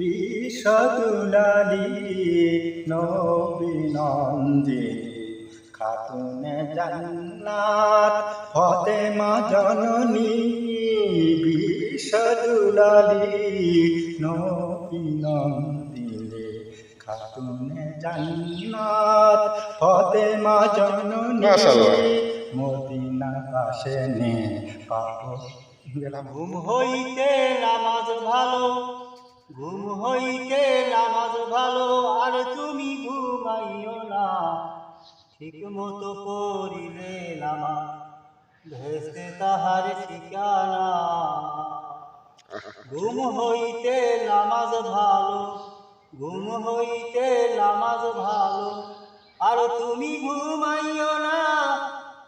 বিষদুলালি নবীনন্দে খাতুনে জান্নাত ফতেমা জননী বিষদুলালি নবীনন্দিলে খাতুনে জান্নাত ফতেমা জননী। মদিনা পাশে নে পাবো গেলাম ঘুম হইতে ঘুম হইতে নামাজ ভালো, আর তুমি ঘুমাইও না। ঠিক মতো করিলে নামাজ ভেসতে তাহার ঠিকানা। ঘুম হইতে নামাজ ভালো, ঘুম হইতে নামাজ ভালো, আর তুমি ঘুমাইও না।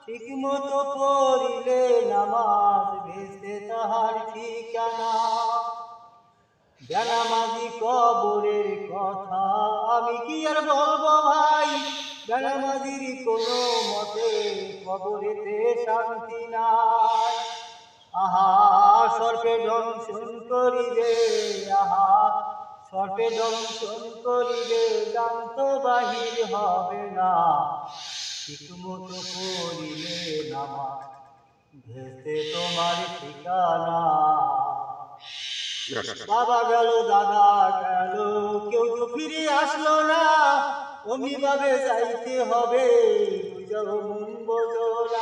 ঠিক মতো পড়িলে নামাজ বেনামাজি কবরের কথা আমি কি আর বলব ভাই? বেনামাজির কোনো মতে কবরেতে শান্তি নাই। আহা, সর্পে দংশন করিবে আহা, সর্পে দংশন করিবে জান্ত বাহির হবে না। ঠিক মতো করিলে নামা ভেসে তোমার ঠিকানা। বাবা গেল, দাদা গেল, কেউ তো ফিরে আসলো না। অমি ভাবে যাইতে হবে, বুঝো মন না।